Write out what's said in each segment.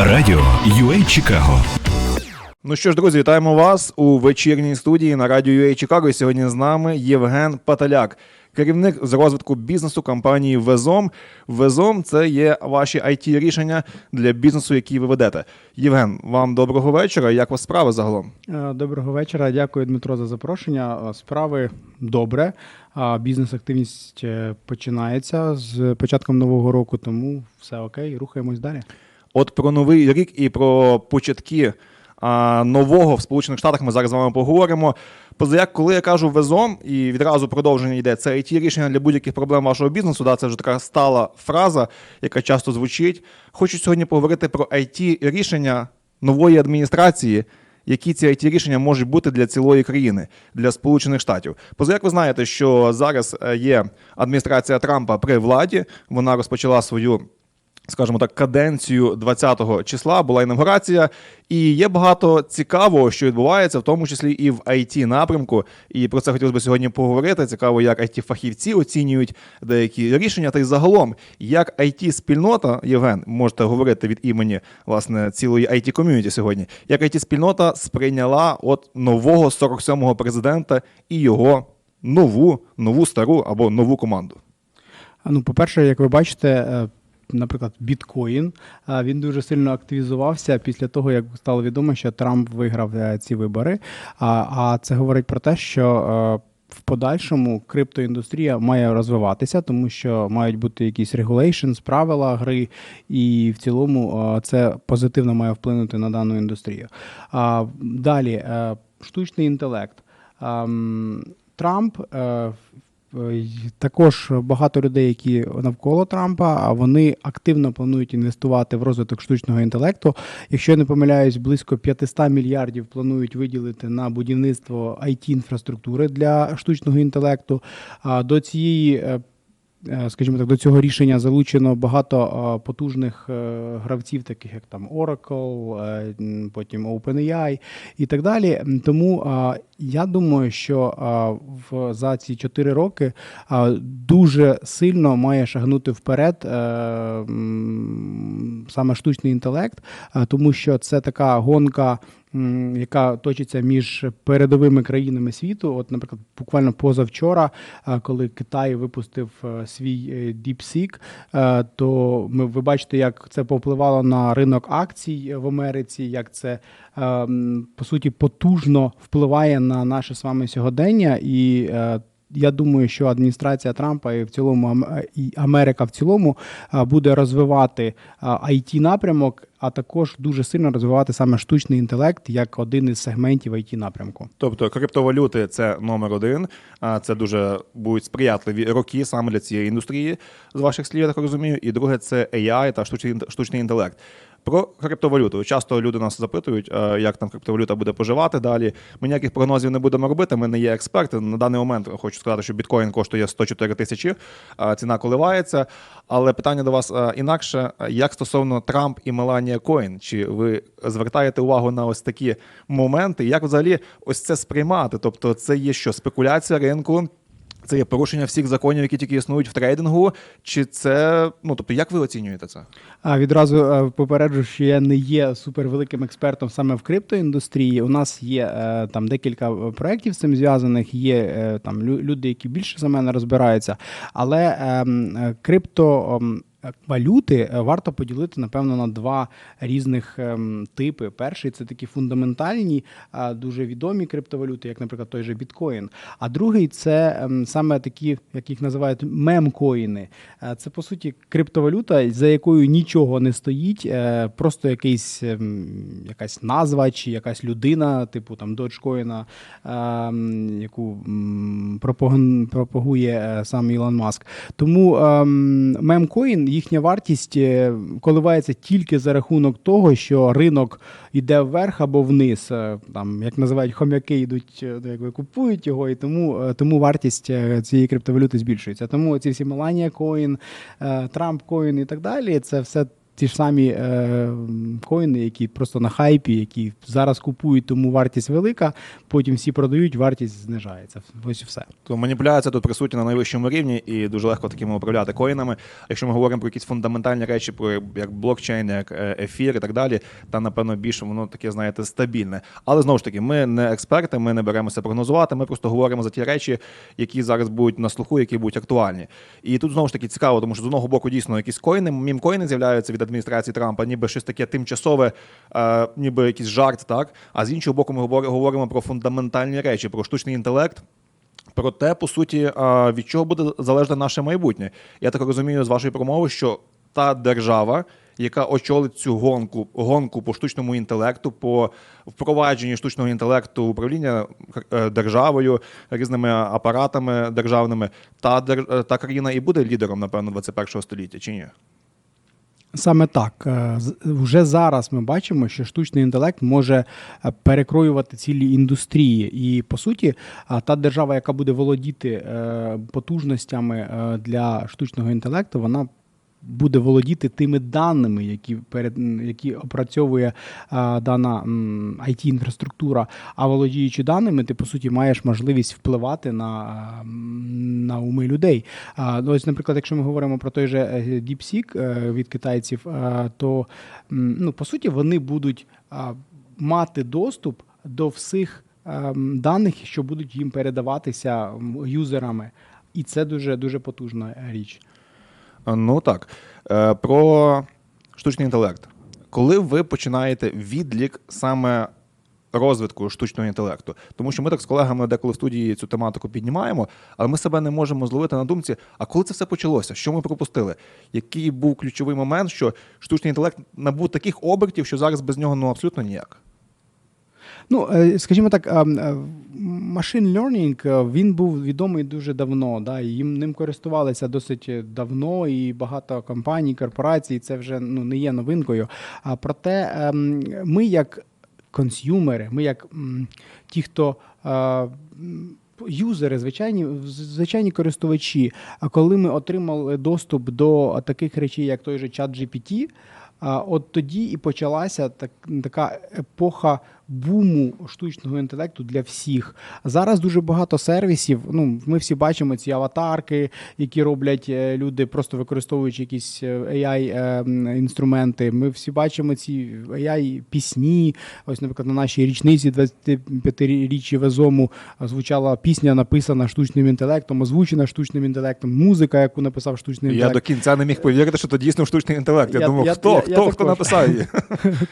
Радіо UA Чикаго. Ну що ж, друзі, вітаємо вас у вечірній студії на радіо UA Чикаго. І Сьогодні з нами Євген Паталяк, керівник з розвитку бізнесу компанії Везом. Везом це є ваші it рішення для бізнесу, який ви ведете. Євген, вам доброго вечора. Як у вас справи загалом? Е, Доброго вечора. Дякую, Дмитро, за запрошення. Е, Справи добре. а Бізнес-активність е, починається з початком нового року, тому все окей, рухаємось далі. От про новий рік і про початки а, нового в Сполучених Штатах ми зараз з вами поговоримо. Позаяк, коли я кажу везом, і відразу продовження йде, це it рішення для будь-яких проблем вашого бізнесу. Да, це вже така стала фраза, яка часто звучить. Хочу сьогодні поговорити про it рішення нової адміністрації. Які ці it рішення можуть бути для цілої країни, для Сполучених Штатів? Позаяк ви знаєте, що зараз е, є адміністрація Трампа при владі. Вона розпочала свою скажімо так, каденцію 20-го числа була інавгурація, і є багато цікавого, що відбувається, в тому числі і в it напрямку. І про це хотілося б сьогодні поговорити. Цікаво, як it фахівці оцінюють деякі рішення, та й загалом, як it спільнота Євген, можете говорити від імені власне цілої it ком'юніті сьогодні, як it спільнота сприйняла от нового 47-го президента і його нову, нову стару або нову команду. Ну, по-перше, як ви бачите, е, наприклад, біткоін він дуже сильно активізувався після того, як стало відомо, що Трамп виграв е, ці вибори. А, це говорить про те, що е, в подальшому криптоіндустрія має розвиватися, тому що мають бути якісь regulations, правила гри, і в цілому е, це позитивно має вплинути на дану індустрію. Далі, штучний інтелект. Трамп е, е, й- також багато людей, які навколо Трампа, а вони активно планують інвестувати в розвиток штучного інтелекту. Якщо я не помиляюсь, близько 500 мільярдів планують виділити на будівництво it інфраструктури для штучного інтелекту. До цієї е, е, Скажімо так, до цього рішення залучено багато е, потужних е, гравців, таких як там Oracle, е, потім OpenAI і так далі. Тому е, я думаю, що е, в за ці 4 роки е, дуже сильно має шагнути вперед е, саме штучний інтелект, е, тому що це така гонка. Яка точиться між передовими країнами світу, от, наприклад, буквально позавчора, е, коли Китай випустив е, свій DeepSeek, то ми ви бачите, як це повпливало на ринок акцій в Америці, як це по суті потужно впливає на наше з вами сьогодення і. Е, Я думаю, що адміністрація Трампа і в цілому Ам- і Америка в цілому буде розвивати it напрямок, а також дуже сильно розвивати саме штучний інтелект як один із сегментів it напрямку. Тобто криптовалюти це номер один. А це дуже будуть сприятливі роки саме для цієї індустрії, з ваших слів, я так розумію. І друге, це AI та штучний інтелект. Про криптовалюту. Часто люди нас запитують, е, як там криптовалюта буде поживати далі. Ми ніяких прогнозів не будемо робити. Ми не є експерти. На даний момент хочу сказати, що біткоін коштує 104 тисячі, ціна коливається. Але питання до вас е, інакше: як стосовно Трамп і Меланія Коін? Чи ви звертаєте увагу на ось такі моменти? Як взагалі ось це сприймати? Тобто, це є що спекуляція ринку? Це є порушення всіх законів, які тільки існують в трейдингу, чи це ну тобто, як ви оцінюєте це? А відразу е, попереджу, що я не є супервеликим експертом саме в криптоіндустрії. У нас є е, там декілька е, проєктів з цим зв'язаних. Є там лю- люди, які більше за мене розбираються. Але ем, крипто. Валюти е, варто поділити, напевно, на два різних ем, типи. Перший це такі фундаментальні, дуже відомі криптовалюти, як, наприклад, той же біткоін. А другий це ем, саме такі, як їх називають, мемкоїни. Е, Це по суті криптовалюта, за якою нічого не стоїть, е, просто якийсь ем, якась назва чи якась людина, типу там ем, яку пропагує сам Ілон Маск. Тому ем, мемкоін, їхня вартість е, коливається тільки за рахунок того, що ринок йде вверх або вниз. Е, Там, як називають хомяки, йдуть, е, якби купують його, і тому, тому вартість цієї криптовалюти збільшується. Тому ці всі Melania Coin, Trump Coin і так далі, це все ті ж самі е, коїни, які просто на хайпі, які зараз купують, тому вартість велика, потім всі продають, вартість знижається. Ось і все. То маніпуляція тут присутня на найвищому рівні і дуже легко такими управляти коїнами. Якщо ми говоримо про якісь фундаментальні речі, про як блокчейн, як е, ефір і так далі, там напевно більше воно таке, знаєте, стабільне. Але знову ж таки, ми не експерти, ми не беремося прогнозувати. Ми просто говоримо за ті речі, які зараз будуть на слуху, які будуть актуальні. І тут знову ж таки цікаво, тому що з одного боку дійсно якісь коїни, мімкоїни з'являються від адміністрації Трампа, ніби щось таке тимчасове, е, ніби якийсь жарт, так. А з іншого боку, ми говор- говоримо про фундаментальні речі, про штучний інтелект. Про те, по суті, а, від чого буде залежне наше майбутнє. Я так розумію з вашої промови, що та держава, яка очолить цю гонку, гонку по штучному інтелекту, по впровадженню штучного інтелекту управління е, державою, різними апаратами державними, та, е, та країна і буде лідером, напевно, 21 століття, чи ні? Саме так. Е, Вже зараз ми бачимо, що штучний інтелект може е, перекроювати цілі індустрії. І по суті, та держава, яка буде володіти е, потужностями для штучного інтелекту, вона буде володіти тими даними, які перед які опрацьовує а, дана it інфраструктура. А володіючи даними, ти по суті маєш можливість впливати на, на уми людей. А, ну, ось, наприклад, якщо ми говоримо про той же е, DeepSeek е, від китайців, е, то ну, по суті вони будуть мати доступ до всіх даних, що будуть їм передаватися юзерами. І це дуже дуже потужна річ. Ну так. Е, Про штучний інтелект. Коли ви починаєте відлік саме розвитку штучного інтелекту? Тому що ми так з колегами деколи в студії цю тематику піднімаємо, але ми себе не можемо зловити на думці, а коли це все почалося? Що ми пропустили? Який був ключовий момент, що штучний інтелект набув таких обертів, що зараз без нього ну абсолютно ніяк? Ну, е, скажімо так, е, learning, е, він був відомий дуже давно, да, їм ним користувалися досить давно, і багато компаній, корпорацій, це вже ну, не є новинкою. А проте ем, ми, як консюмери, ми як ті, хто. е, Юзери, звичайні, звичайні користувачі. А коли ми отримали доступ до таких речей, як той же чат GPT, от тоді і почалася так, така епоха буму штучного інтелекту для всіх. Зараз дуже багато сервісів. Ну, ми всі бачимо ці аватарки, які роблять е, люди, просто використовуючи якісь AI-інструменти. Ми всі бачимо ці AI-пісні. Ось, наприклад, на нашій річниці 25-річчя Везому звучала пісня, написана штучним інтелектом, озвучена штучним інтелектом, музика, яку написав штучний інтелект. Я до кінця не міг повірити, що то дійсно штучний інтелект. Я, Я- думав, я- хто, я- хто, я хто також. написав її?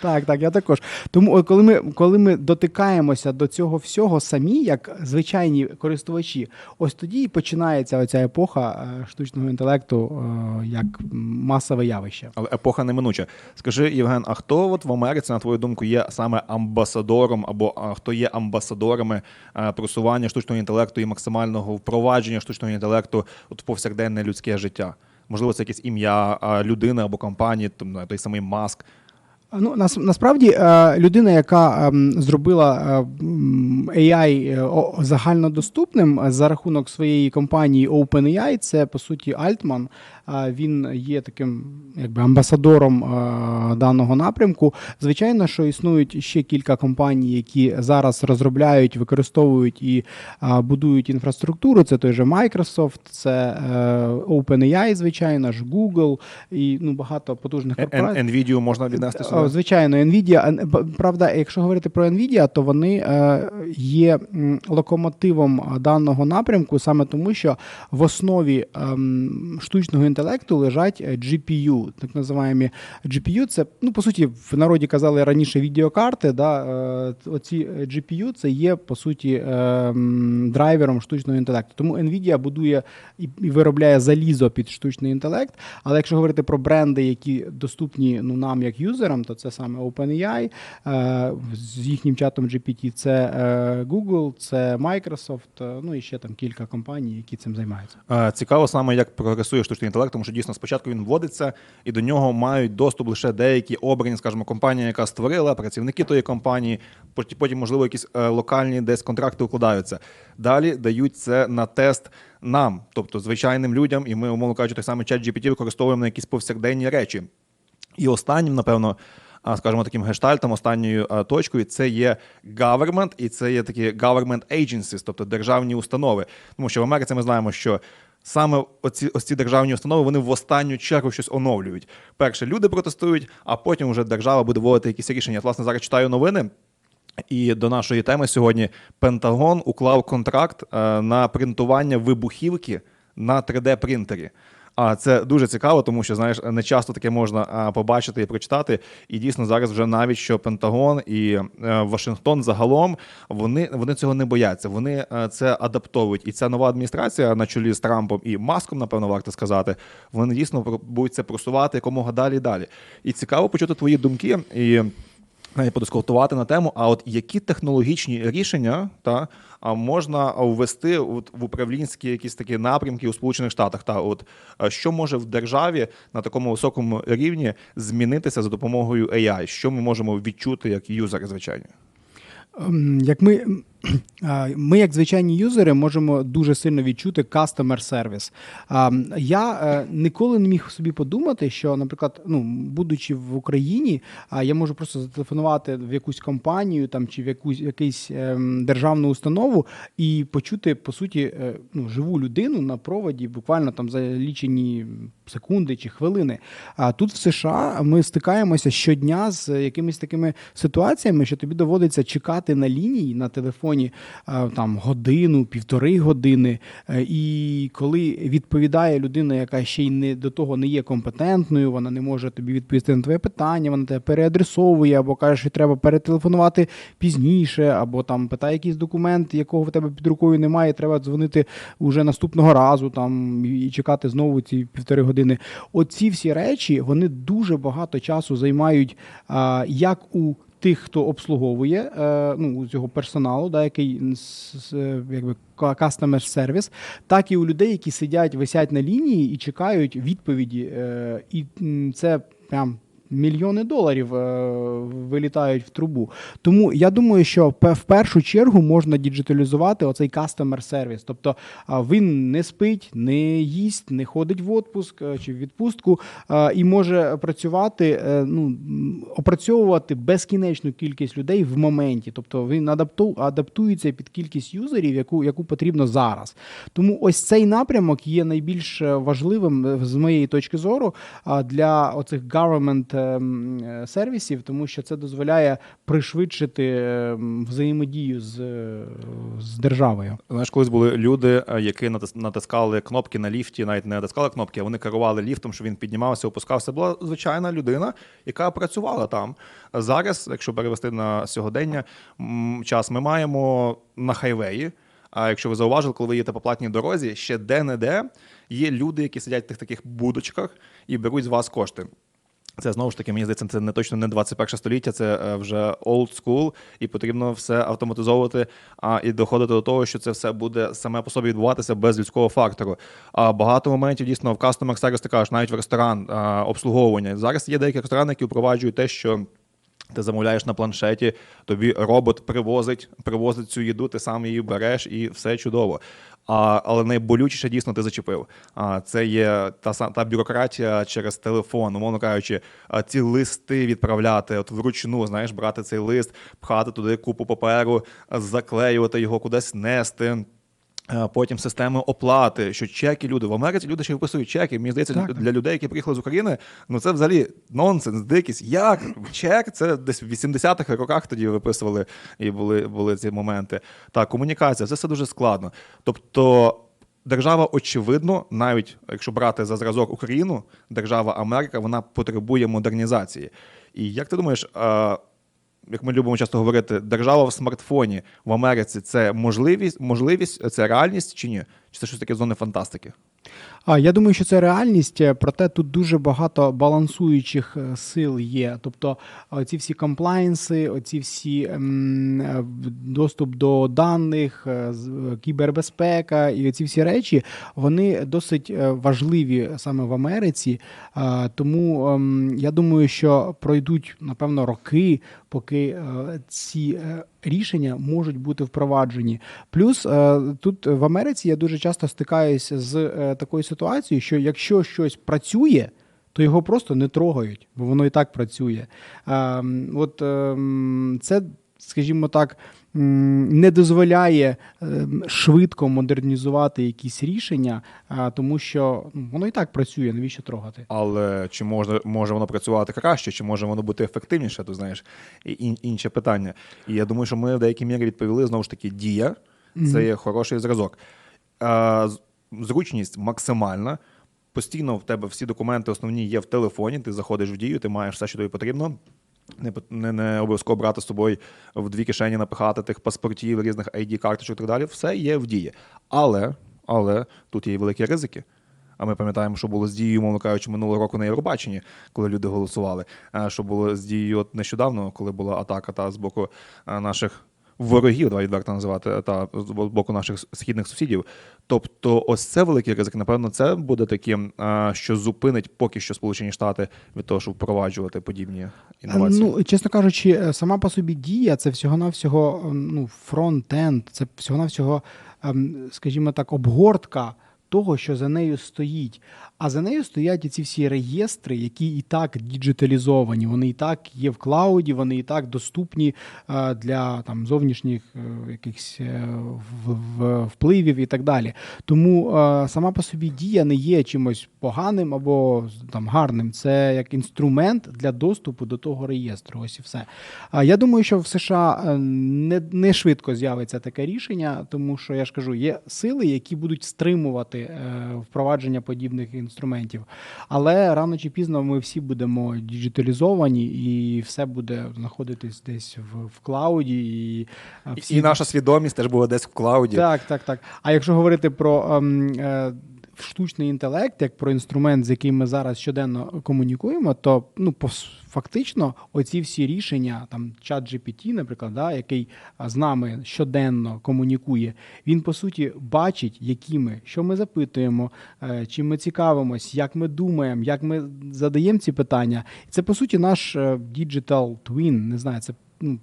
Так, так, я також. Тому, коли ми, коли ми дотикаємося до цього всього самі, як звичайні користувачі, ось тоді і починається оця епоха е, штучного інтелекту е, як масове явище. Але епоха неминуча. Скажи, Євген, а хто от в Америці, на твою думку, є саме амбасадором, або хто є амбасадорами е, просування штучного інтелекту і максимального впровадження штучного інтелекту в повсякденне людське життя? Можливо, це якесь ім'я людини або компанії, там, не той самий Маск. Ну, нас, насправді е, людина, яка ем, зробила е, AI е, загальнодоступним за рахунок своєї компанії OpenAI, це по суті Альтман. Е, Він є таким якби амбасадором е, даного напрямку. Звичайно, що існують ще кілька компаній, які зараз розробляють, використовують і е, будують інфраструктуру. Це той же Microsoft, це е, OpenAI, звичайно ж, Google і ну багато потужних корпорацій. Nvidia можна віднести сюди? Звичайно, Nvidia. Правда, якщо говорити про Nvidia, то вони е, є локомотивом е, даного напрямку, саме тому, що в основі ем, штучного інтелекту лежать е, GPU, так називаємо GPU. Це ну по суті в народі казали раніше відеокарти. Да, е, оці GPU це є по суті драйвером штучного інтелекту. Тому Nvidia будує і, виробляє залізо під штучний інтелект. Але якщо говорити про бренди, які доступні ну нам як юзерам, то це саме OpenAI е, з їхнім чатом GPT, це е, Google, це Microsoft, е, ну і ще там кілька компаній, які цим займаються. Е, Цікаво саме, як прогресує штучний інтелект, тому що дійсно спочатку він вводиться, і до нього мають доступ лише деякі обрані, скажімо, компанія, яка створила, працівники тої компанії, потім, можливо, якісь е, локальні десь контракти укладаються. Далі дають це на тест нам, тобто звичайним людям, і ми, умовно кажучи, той самий чат GPT використовуємо на якісь повсякденні речі. І останнім, напевно, скажімо, таким гештальтом, останньою точкою, це є government, і це є такі government agencies, тобто державні установи. Тому що в Америці ми знаємо, що саме оці, ось ці державні установи вони в останню чергу щось оновлюють. Перше, люди протестують, а потім вже держава буде вводити якісь рішення. Власне, зараз читаю новини. І до нашої теми сьогодні Пентагон уклав контракт е, на принтування вибухівки на 3D-принтері. А це дуже цікаво, тому що знаєш, не часто таке можна побачити і прочитати. І дійсно зараз вже навіть що Пентагон і е, Вашингтон загалом вони, вони цього не бояться. Вони е, це адаптовують. І ця нова адміністрація на чолі з Трампом і Маском, напевно, варто сказати. Вони дійсно будуть це просувати якомога далі і далі. І цікаво почути твої думки і навіть подискутувати на тему, а от які технологічні рішення та можна ввести от, в управлінські якісь такі напрямки у Сполучених Штатах? Та от що може в державі на такому високому рівні змінитися за допомогою AI? Що ми можемо відчути як юзери, звичайно? Ем, Як ми, ми, як звичайні юзери, можемо дуже сильно відчути customer service. Я е, ніколи не міг собі подумати, що, наприклад, ну, будучи в Україні, я можу просто зателефонувати в якусь компанію там, чи в якусь якийсь ем, державну установу і почути, по суті, е, ну, живу людину на проводі, буквально там за лічені секунди чи хвилини. А тут в США ми стикаємося щодня з якимись такими ситуаціями, що тобі доводиться чекати на лінії на телефоні е, там годину, півтори години. Е, І коли відповідає людина, яка ще й не до того не є компетентною, вона не може тобі відповісти на твоє питання, вона тебе переадресовує або каже, що треба перетелефонувати пізніше, або там питає якийсь документ, якого в тебе під рукою немає, треба дзвонити уже наступного разу там і чекати знову ці півтори години. Оці всі речі вони дуже багато часу займають як у тих, хто обслуговує е, ну, цього персоналу, да, який с- якби ка- customer service, так і у людей, які сидять, висять на лінії і чекають відповіді. Е, і це прям. Мільйони доларів е, вилітають в трубу. Тому я думаю, що в першу чергу можна діджиталізувати оцей customer сервіс. Тобто він не спить, не їсть, не ходить в отпуск е, чи в відпустку а, і може працювати, е, ну, опрацьовувати безкінечну кількість людей в моменті. Тобто він адапту, адаптується під кількість юзерів, яку, яку потрібно зараз. Тому ось цей напрямок є найбільш е, важливим е, з моєї точки зору для оцих government е, сервісів, тому що це дозволяє пришвидшити ем, взаємодію з, е, з державою. Знаєш, колись були люди, е, які натис- натискали кнопки на ліфті, навіть не натискали кнопки, а вони керували ліфтом, що він піднімався, опускався. Була звичайна людина, яка працювала там. Зараз, якщо перевести на сьогодення, час ми маємо на хайвеї. А якщо ви зауважили, коли ви їдете по платній дорозі, ще де-не-де є люди, які сидять в тих таких будочках і беруть з вас кошти. Це знову ж таки, мені здається, це не точно не 21 століття, це е, вже old school, і потрібно все автоматизовувати а, і доходити до того, що це все буде саме по собі відбуватися без людського фактору. А багато моментів дійсно в customer service, ти кажеш, навіть в ресторан а, обслуговування. Зараз є деякі ресторани, які впроваджують те, що. Ти замовляєш на планшеті, тобі робот привозить, привозить цю їду, ти сам її береш і все чудово. А, але найболючіше дійсно ти зачепив. А, це є та та бюрократія через телефон, умовно кажучи, ці листи відправляти от вручну, знаєш, брати цей лист, пхати туди купу паперу, заклеювати його кудись нести. Е, Потім системи оплати, що чеки люди в Америці люди ще виписують чеки. Мені здається, Так. для людей, які приїхали з України, ну це взагалі нонсенс, дикість. Як чек? Це десь в 80-х роках тоді виписували і були, були ці моменти. Так, комунікація, це все дуже складно. Тобто. Держава, очевидно, навіть якщо брати за зразок Україну, держава Америка, вона потребує модернізації. І як ти думаєш, е, як ми любимо часто говорити, держава в смартфоні в Америці це можливість, можливість, це реальність чи ні? Чи це щось таке зони фантастики? А я думаю, що це реальність, е, проте тут дуже багато балансуючих е, сил є. Тобто, ці всі комплайнси, оці всі ем, е, доступ до даних, е, е, кібербезпека і ці всі речі, вони досить е, важливі саме в Америці. Е, Тому ем, я думаю, що пройдуть напевно роки, поки е, ці е, рішення можуть бути впроваджені. Плюс е, тут в Америці я дуже часто стикаюся з е, такою що якщо щось працює. то його просто не трогають, бо воно і так працює. Ем, от ем, це, скажімо так, не дозволяє ем, швидко модернізувати якісь рішення, тому що ну, воно і так працює. Навіщо трогати? Але чи може, може воно працювати краще, чи може воно бути ефективніше, то знаєш, інше питання. І я думаю, що ми в деякій мірі відповіли знову ж таки, дія це є хороший зразок. Зручність максимальна. Постійно в тебе всі документи основні є в телефоні, ти заходиш в дію, ти маєш все, що тобі потрібно. Не, не, не обов'язково брати з собою в дві кишені, напихати тих паспортів, різних ID-карточок і так далі. Все є в дії. Але, але тут є великі ризики. А ми пам'ятаємо, що було з дією, мовно кажучи, минулого року на Євробаченні, коли люди голосували. Що було з дією нещодавно, коли була атака та з боку наших ворогів, давай відверто називати, та з боку наших східних сусідів. Тобто, ось це великий ризик. Напевно, це буде таким, що зупинить поки що Сполучені Штати від того, щоб впроваджувати подібні інновації. Ну, чесно кажучи, е, сама по собі дія це всього-навсього ну, фронт-енд, це всього-навсього, ем, скажімо так, обгортка того, що за нею стоїть. А за нею стоять ці всі реєстри, які і так діджиталізовані, вони і так є в клауді, вони і так доступні е, для там, зовнішніх е, якихось е, впливів і так далі. Тому сама по собі дія не є чимось поганим або там гарним. Це як інструмент для доступу до того реєстру. Ось і все. Я думаю, що в США не, не швидко з'явиться таке рішення, тому що я ж кажу, є сили, які будуть стримувати впровадження подібних інструментів. Але рано чи пізно ми всі будемо діджиталізовані, і все буде знаходитись десь в, в клауді. І, е, всі І наша свідомість теж буде десь в клауді. так, так, так. А якщо говорити про ем, е, штучний інтелект, як про інструмент, з яким ми зараз щоденно комунікуємо, то ну пос- фактично оці всі рішення, там чат GPT, наприклад, да, який з нами щоденно комунікує, він по суті бачить, які ми, що ми запитуємо, е, чим ми цікавимось, як ми думаємо, як ми задаємо ці питання. Це по суті наш е, digital twin, не знаю, це ну,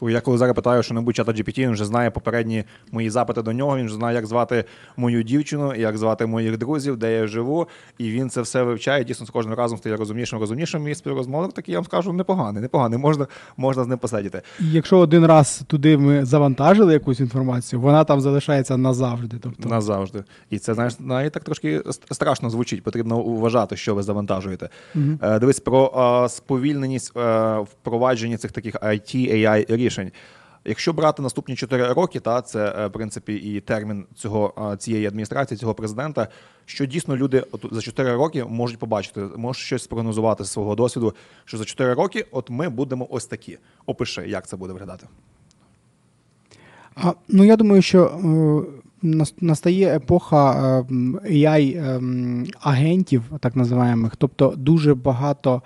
То я коли зараз питаю, що небудь чата GPT, він вже знає попередні мої запити до нього. Він вже знає, як звати мою дівчину, як звати моїх друзів, де я живу. І він це все вивчає. Дійсно, з кожним разом стає розумнішим, розумнішим. Мій співрозмовник такий, я вам скажу, непоганий, непоганий. Можна, можна з ним посидіти. І якщо один раз туди ми завантажили якусь інформацію, вона там залишається назавжди. Тобто, Назавжди. І це, знаєш, навіть так трошки страшно звучить. Потрібно вважати, що ви завантажуєте. Е, Дивись про сповільненість е, впровадження цих таких IT, AI рішень. Якщо брати наступні 4 роки, та це е, в принципі і термін цього цієї адміністрації, цього президента, що дійсно люди за 4 роки можуть побачити, можуть щось спрогнозувати з свого досвіду, що за 4 роки, от ми будемо ось такі. Опиши, як це буде виглядати. А, ну я думаю, що е, настає епоха е, AI ем, агентів, так називаємо. Тобто дуже багато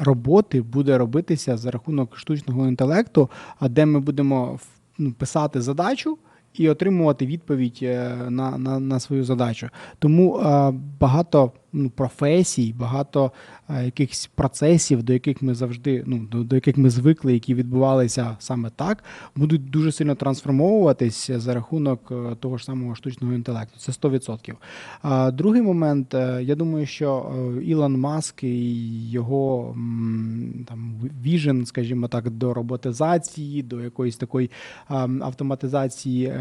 роботи буде робитися за рахунок штучного інтелекту, а де ми будемо ну, писати задачу. І отримувати відповідь е, на, на, на свою задачу. Тому е, багато ну, професій, багато е, якихось процесів, до яких ми завжди, ну, до, до яких ми звикли, які відбувалися саме так, будуть дуже сильно трансформовуватись за рахунок е, того ж самого штучного інтелекту. Це 100%. А другий момент, е, я думаю, що е, Ілон Маск і його там віжен, скажімо так, до роботизації, до якоїсь такої автоматизації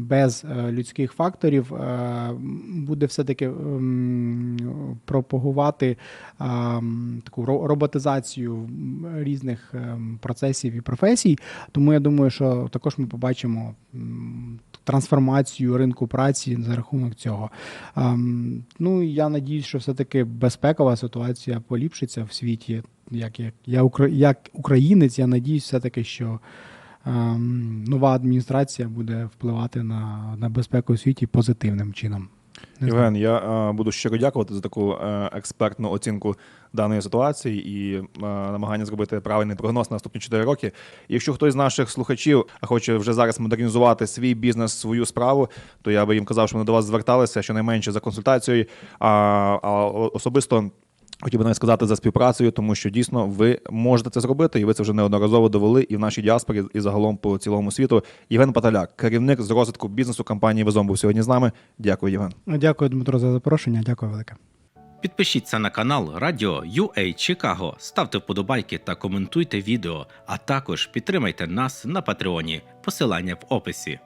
без е, людських факторів е, буде все-таки ем, пропагувати ем, таку роботизацію різних ем, процесів і професій. Тому я думаю, що також ми побачимо трансформацію ринку праці за рахунок цього. Ну я надіюсь, що все-таки безпекова ситуація поліпшиться в світі. Як, як, я як українець, я надіюсь, все-таки, що ем, нова адміністрація буде впливати на, на безпеку у світі позитивним чином. Євген, я е, буду щиро дякувати за таку е, експертну оцінку даної ситуації і е, намагання зробити правильний прогноз на наступні 4 роки. Якщо хтось з наших слухачів хоче вже зараз модернізувати свій бізнес, свою справу, то я би їм казав, що вони до вас зверталися щонайменше за консультацією, а, а особисто. Хотів би навіть сказати за співпрацею, тому що дійсно ви можете це зробити, і ви це вже неодноразово довели і в нашій діаспорі, і загалом по цілому світу. Євген Паталяк, керівник з розвитку бізнесу компанії Везом, був сьогодні з нами. Дякую, Євген. Дякую, Дмитро, за запрошення. Дякую велике. Підпишіться на канал Радіо UA Чикаго, ставте вподобайки та коментуйте відео, а також підтримайте нас на Патреоні. Посилання в описі.